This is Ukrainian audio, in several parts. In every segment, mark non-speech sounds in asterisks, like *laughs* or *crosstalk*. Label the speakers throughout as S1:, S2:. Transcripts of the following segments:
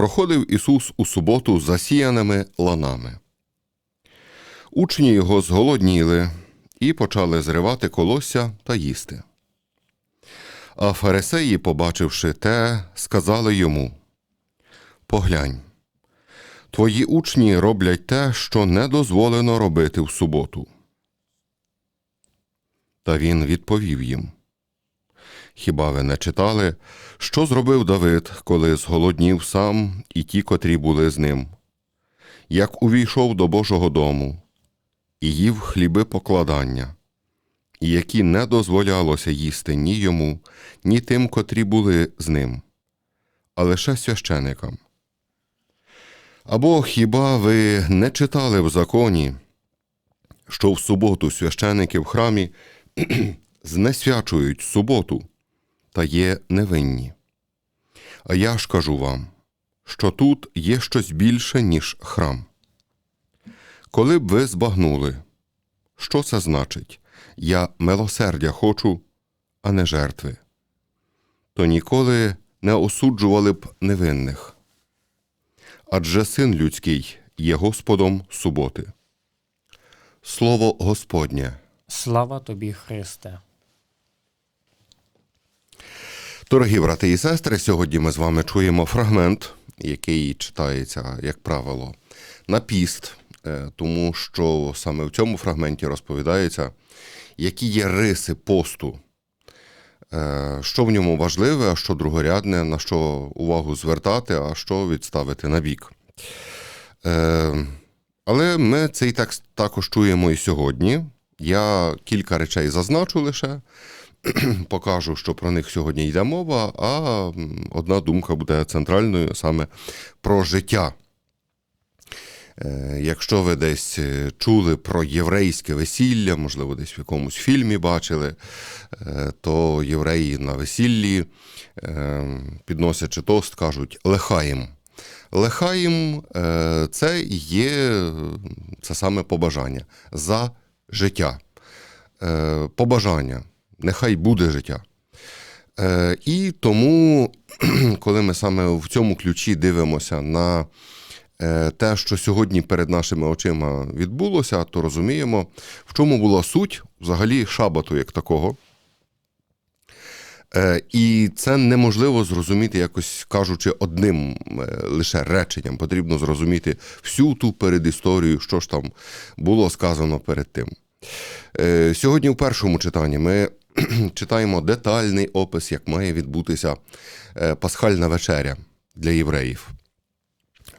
S1: проходив Ісус у суботу засіяними ланами. Учні його зголодніли і почали зривати колосся та їсти. А фарисеї, побачивши те, сказали йому: Поглянь, твої учні роблять те, що не дозволено робити в суботу. Та він відповів їм. Хіба ви не читали, що зробив Давид, коли зголоднів сам і ті, котрі були з ним? Як увійшов до Божого дому і їв хліби покладання, і які не дозволялося їсти ні йому, ні тим, котрі були з ним, а лише священикам. Або хіба ви не читали в законі, що в суботу священики в храмі *clears throat* знесвячують суботу та є невинні. А я ж кажу вам, що тут є щось більше, ніж храм. Коли б ви збагнули, що це значить? Я милосердя хочу, а не жертви, то ніколи не осуджували б невинних. Адже син людський є Господом суботи. Слово Господнє.
S2: Слава тобі, Христе.
S1: Дорогі брати і сестри, сьогодні ми з вами чуємо фрагмент, який читається, як правило, на піст, е, тому що саме в цьому фрагменті розповідається, які є риси посту, е, що в ньому важливе, а що другорядне, на що увагу звертати, а що відставити на бік. Е, Але ми цей текст також чуємо і сьогодні. Я кілька речей зазначу лише *clears throat* покажу, що про них сьогодні йде мова, а одна думка буде центральною саме про життя. Е, Якщо ви десь е, чули про єврейське весілля, можливо, десь в якомусь фільмі бачили, е, то євреї на весіллі, підносячи тост, кажуть. Лехаїм е, це є це саме побажання за життя. Побажання нехай буде життя. Е, і тому, *clears throat* коли ми саме в цьому ключі дивимося на е, те, що сьогодні перед нашими очима відбулося, то розуміємо, в чому була суть взагалі шабату як такого. Е, І це неможливо зрозуміти, якось кажучи, одним е, лише реченням. Потрібно зрозуміти всю ту передісторію, що ж там було сказано перед тим. Е, Сьогодні у першому читанні ми *clears throat* читаємо детальний опис, як має відбутися е, пасхальна вечеря для євреїв.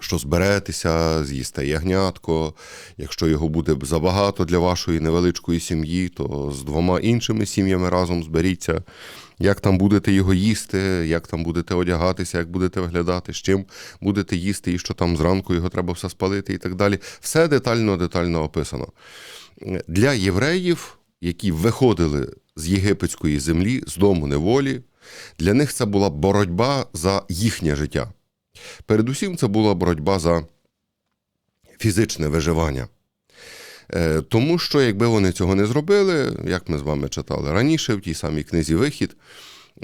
S1: Що зберетеся, з'їсте ягнятко. Якщо його буде забагато для вашої невеличкої сім'ї, то з двома іншими сім'ями разом зберіться. Як там будете його їсти, як там будете одягатися, як будете виглядати, з чим будете їсти, і що там зранку його треба все спалити і так далі. Все детально, детально описано. Для євреїв, які виходили з єгипетської землі, з дому неволі, для них це була боротьба за їхнє життя. Передусім, це була боротьба за фізичне виживання. Е, Тому що, якби вони цього не зробили, як ми з вами читали раніше, в тій самій книзі Вихід,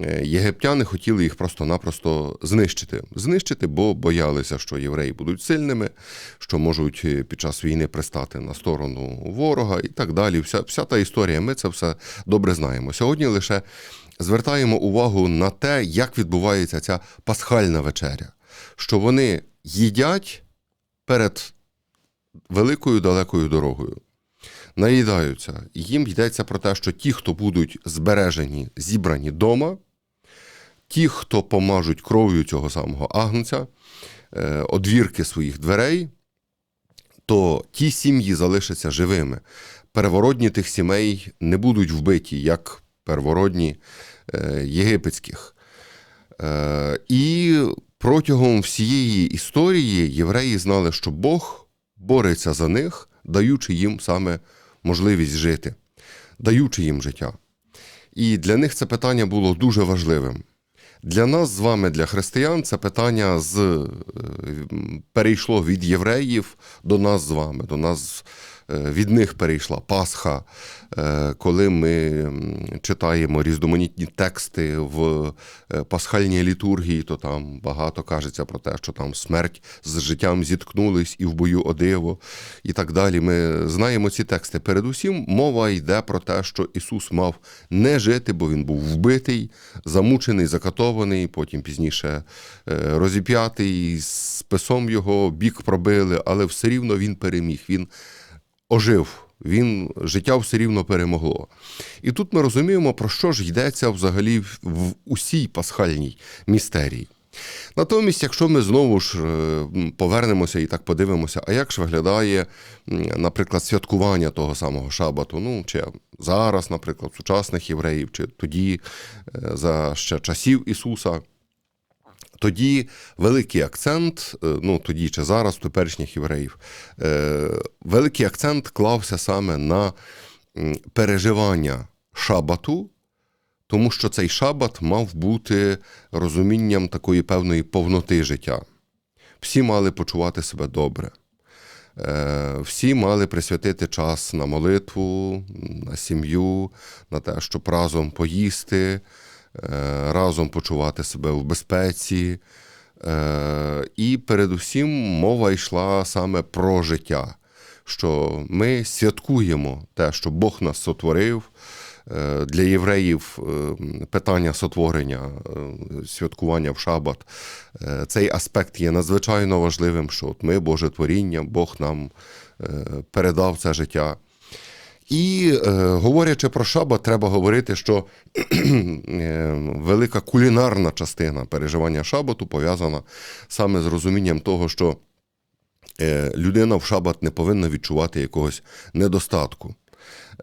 S1: е, єгиптяни хотіли їх просто-напросто знищити. Знищити, бо боялися, що євреї будуть сильними, що можуть е, під час війни пристати на сторону ворога і так далі. Вся, вся та історія, ми це все добре знаємо. Сьогодні лише звертаємо увагу на те, як відбувається ця пасхальна вечеря, що вони їдять перед великою далекою дорогою. Наїдаються. Їм йдеться про те, що ті, хто будуть збережені, зібрані дома, ті, хто помажуть кров'ю цього самого агнця, е, одвірки своїх дверей, то ті сім'ї залишаться живими. Первородні тих сімей не будуть вбиті, як первородні е, єгипетських. Е, І протягом всієї історії євреї знали, що Бог бореться за них, даючи їм саме можливість жити, даючи їм життя. І для них це питання було дуже важливим. Для нас з вами, для християн, це питання з, е, перейшло від євреїв до нас з вами. До нас від них перейшла Пасха, е, коли ми читаємо різноманітні тексти в е, пасхальній літургії, то там багато кажеться про те, що там смерть з життям зіткнулись і в бою одиво, і так далі. Ми знаємо ці тексти. Передусім, мова йде про те, що Ісус мав не жити, бо він був вбитий, замучений, закатований, потім пізніше е, розіп'ятий, списом його бік пробили, але все рівно він переміг. Він ожив. Він життя все рівно перемогло. І тут ми розуміємо, про що ж йдеться взагалі в, усій пасхальній містерії. Натомість, якщо ми знову ж е, повернемося і так подивимося, а як ж виглядає, наприклад, святкування того самого шабату, ну чи зараз, наприклад, сучасних євреїв, чи тоді е, за ще часів Ісуса. Тоді великий акцент, е, ну тоді чи зараз, теперішніх євреїв, е, великий акцент клався саме на переживання шабату, тому що цей шабат мав бути розумінням такої певної повноти життя. Всі мали почувати себе добре. Е, Всі мали присвятити час на молитву, на сім'ю, на те, щоб разом поїсти, разом почувати себе в безпеці. Е, І передусім мова йшла саме про життя, що ми святкуємо те, що Бог нас сотворив. Е, Для євреїв е, питання сотворення, е, святкування в шабат, е, цей аспект є надзвичайно важливим, що от ми, Боже творіння, Бог нам е, передав це життя. І е, говорячи про шабат, треба говорити, що *clears throat* е, велика кулінарна частина переживання шабату пов'язана саме з розумінням того, що е, людина в шабат не повинна відчувати якогось недостатку.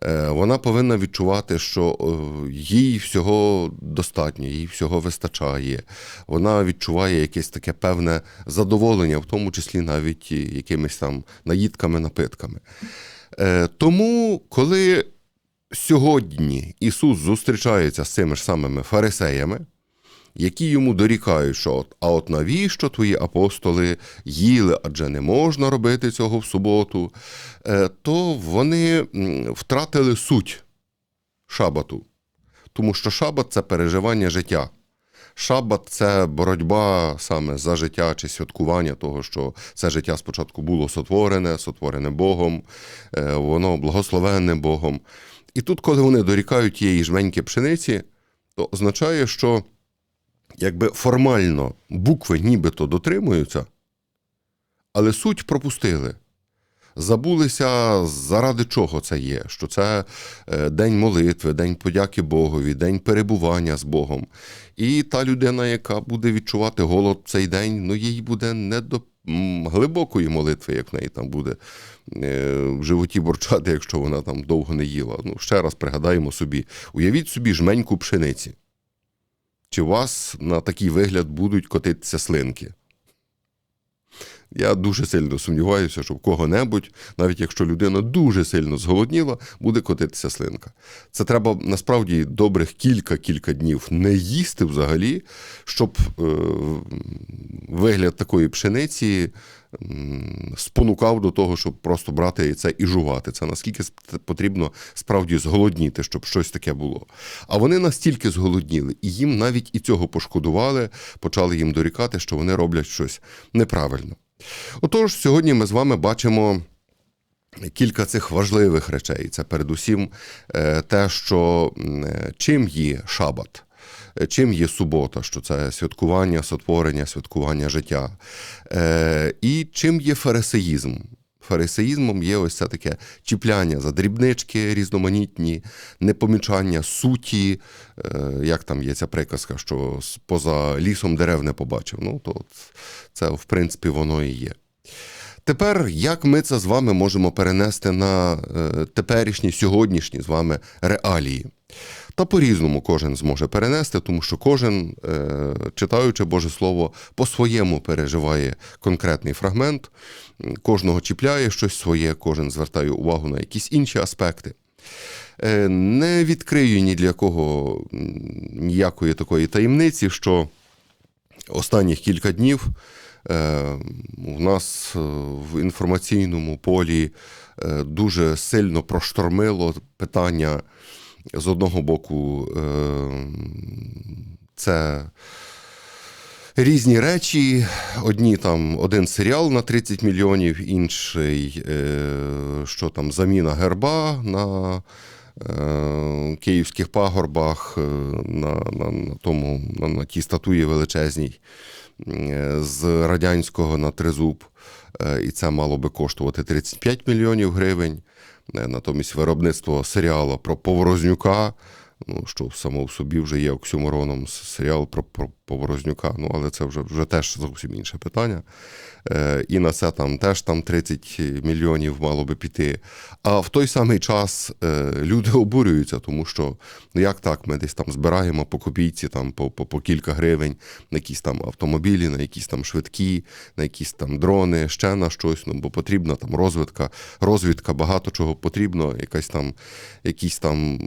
S1: Е, Вона повинна відчувати, що е, їй всього достатньо, їй всього вистачає. Вона відчуває якесь таке певне задоволення, в тому числі навіть якимись там наїдками, напитками. Е, Тому, коли сьогодні Ісус зустрічається з цими ж самими фарисеями, які йому дорікають, що от, а от навіщо твої апостоли їли, адже не можна робити цього в суботу, е, то вони втратили суть шабату. Тому що шабат це переживання життя. Шабат це боротьба саме за життя чи святкування того, що це життя спочатку було сотворене, сотворене Богом, е, воно благословенне Богом. І тут, коли вони дорікають тієї жменьки пшениці, то означає, що якби формально букви нібито дотримуються, але суть пропустили. Забулися, заради чого це є, що це е, день молитви, день подяки Богові, день перебування з Богом. І та людина, яка буде відчувати голод в цей день, ну їй буде не до глибокої молитви, як в неї там буде е, в животі борчати, *laughs* якщо вона там довго не їла. Ну, ще раз пригадаємо собі, уявіть собі жменьку пшениці. Чи у вас на такий вигляд будуть котитися слинки? Я дуже сильно сумніваюся, що в кого-небудь, навіть якщо людина дуже сильно зголодніла, буде котитися слинка. Це треба насправді добрих кілька-кілька днів не їсти взагалі, щоб е, вигляд такої пшениці м, спонукав до того, щоб просто брати це і жувати. Це наскільки потрібно справді зголодніти, щоб щось таке було. А вони настільки зголодніли, і їм навіть і цього пошкодували, почали їм дорікати, що вони роблять щось неправильно. Отож, сьогодні ми з вами бачимо кілька цих важливих речей. Це передусім е, те, що е, чим є шабат. е, Чим є субота, що це святкування, сотворення, святкування життя, і чим є фарисеїзм. Фарисеїзмом є ось це таке чіпляння за дрібнички різноманітні, непомічання суті, е, як там є ця приказка, що поза лісом дерев не побачив. Ну, то це, в принципі, воно і є. Тепер, як ми це з вами можемо перенести на е, теперішні, сьогоднішні з вами реалії? Та по-різному кожен зможе перенести, тому що кожен, е, читаючи Боже Слово, по-своєму переживає конкретний фрагмент, кожного чіпляє щось своє, кожен звертає увагу на якісь інші аспекти. Е, Не відкрию ні для кого ніякої такої таємниці, що останніх кілька днів е, у нас в інформаційному полі дуже сильно проштормило питання з одного боку, е, це різні речі. Одні там один серіал на 30 мільйонів, інший, е, що там, заміна герба на е, київських пагорбах, на, на, на, тому, на, на тій статуї величезній з радянського на тризуб. І це мало би коштувати 35 мільйонів гривень. Е, Натомість виробництво серіалу про Поворознюка, ну, що само в собі вже є оксюмороном серіал про, про Поворознюка, ну, але це вже, вже теж зовсім інше питання. Е, І на це там теж там 30 мільйонів мало би піти. А в той самий час е, люди обурюються, тому що ну як так, ми десь там збираємо по копійці, там, по, по, по кілька гривень на якісь там автомобілі, на якісь там швидкі, на якісь там дрони, ще на щось, ну, бо потрібна там розвідка, розвідка, багато чого потрібно, якась там, якісь там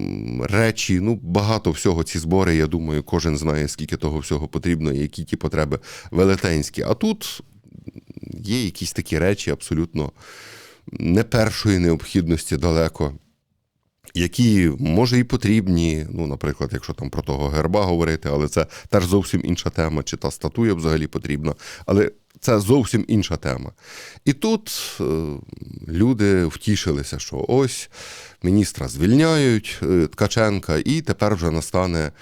S1: речі, ну багато всього ці збори, я думаю, кожен знає, скільки того всього потрібно які ті потреби велетенські. А тут є якісь такі речі абсолютно не першої необхідності далеко. Які може і потрібні, ну, наприклад, якщо там про того герба говорити, але це теж зовсім інша тема, чи та статуя взагалі потрібна, але це зовсім інша тема. І тут е, люди втішилися, що ось міністра звільняють е, Ткаченка, і тепер вже настане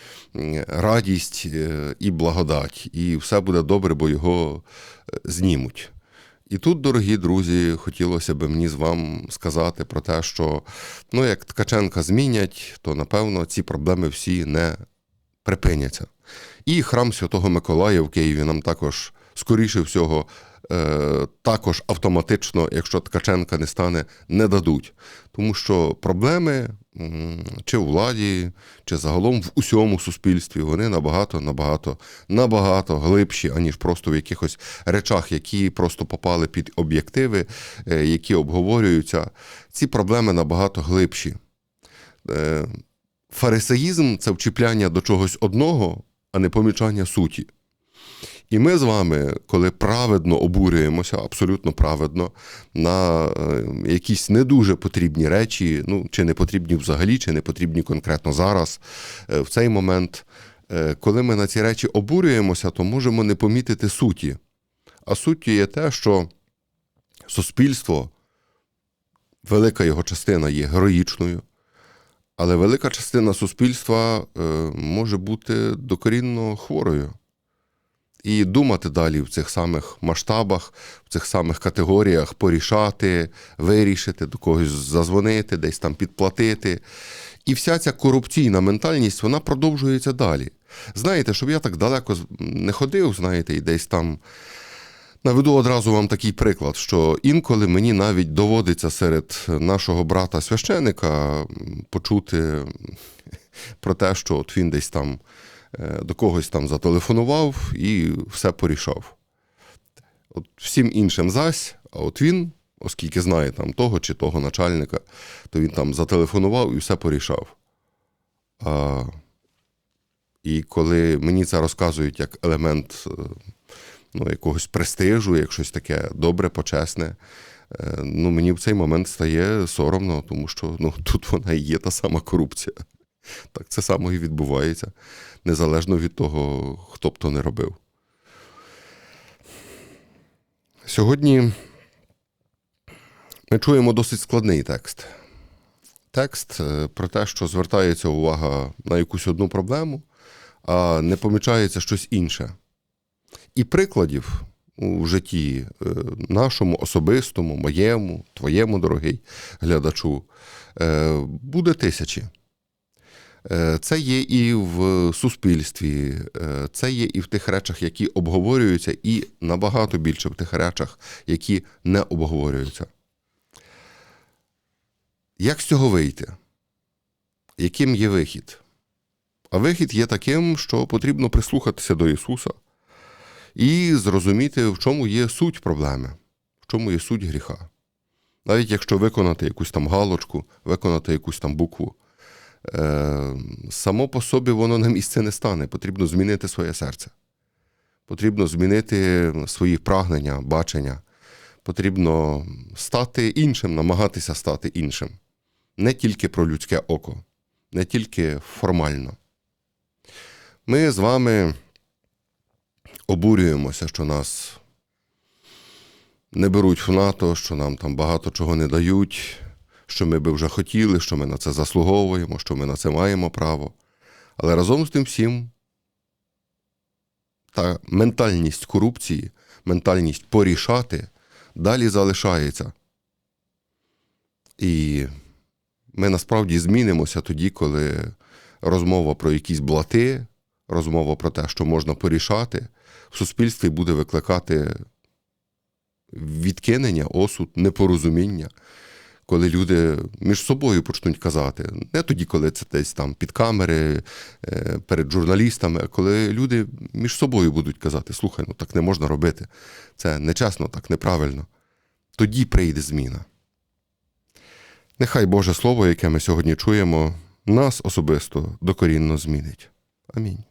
S1: радість е, і благодать, і все буде добре, бо його знімуть. І тут, дорогі друзі, хотілося б мені з вам сказати про те, що ну, як Ткаченка змінять, то напевно ці проблеми всі не припиняться. І храм Святого Миколая в Києві нам також, скоріше всього, е, також автоматично, якщо Ткаченка не стане, не дадуть. Тому що проблеми чи у владі, чи загалом в усьому суспільстві, вони набагато, набагато, набагато глибші, аніж просто в якихось речах, які просто попали під об'єктиви, е, які обговорюються. Ці проблеми набагато глибші. Е, Фарисеїзм це вчіпляння до чогось одного, а не помічання суті. І ми з вами, коли праведно обурюємося, абсолютно праведно, на е, якісь не дуже потрібні речі, ну чи не потрібні взагалі, чи не потрібні конкретно зараз, е, в цей момент, е, коли ми на ці речі обурюємося, то можемо не помітити суті. А суттю є те, що суспільство, велика його частина є героїчною, але велика частина суспільства може бути докорінно хворою. І думати далі в цих самих масштабах, в цих самих категоріях, порішати, вирішити, до когось зазвонити, десь там підплатити. І вся ця корупційна ментальність вона продовжується далі. Знаєте, щоб я так далеко не ходив, знаєте, і десь там. Наведу одразу вам такий приклад, що інколи мені навіть доводиться серед нашого брата священика почути про те, що от він десь там до когось там зателефонував і все порішав. От всім іншим зась, а от він, оскільки знає там того чи того начальника, то він там зателефонував і все порішав. А, і коли мені це розказують як елемент е, ну, якогось престижу, як щось таке добре, почесне, е, ну, мені в цей момент стає соромно, тому що ну, *laughs* тут вона і є та сама корупція. Так це само і відбувається, незалежно від того, хто б то не робив. Сьогодні ми чуємо досить складний текст. Текст е, про те, що звертається увага на якусь одну проблему, а не помічається щось інше. І прикладів у житті е, нашому, особистому, моєму, твоєму, дорогий глядачу, е, буде тисячі. Е, Це є і в суспільстві, е, це є і в тих речах, які обговорюються, і набагато більше в тих речах, які не обговорюються. Як з цього вийти? Яким є вихід? А вихід є таким, що потрібно прислухатися до Ісуса і зрозуміти, в чому є суть проблеми, в чому є суть гріха. Навіть якщо виконати якусь там галочку, виконати якусь там букву, само по собі воно на місце не стане. Потрібно змінити своє серце. Потрібно змінити свої прагнення, бачення. Потрібно стати іншим, намагатися стати іншим. Не тільки про людське око, не тільки формально. Ми з вами обурюємося, що нас не беруть в НАТО, що нам там багато чого не дають, що ми би вже хотіли, що ми на це заслуговуємо, що ми на це маємо право. Але разом з тим всім та ментальність корупції, ментальність порішати далі залишається. І ми насправді змінимося тоді, коли розмова про якісь блати, розмова про те, що можна порішати, в суспільстві буде викликати відкинення, осуд, непорозуміння, коли люди між собою почнуть казати. Не тоді, коли це десь там під камери, е, перед журналістами, а коли люди між собою будуть казати: слухай, ну так не можна робити. Це нечесно, так неправильно. Тоді прийде зміна. Нехай Боже Слово, яке ми сьогодні чуємо, нас особисто докорінно змінить. Амінь.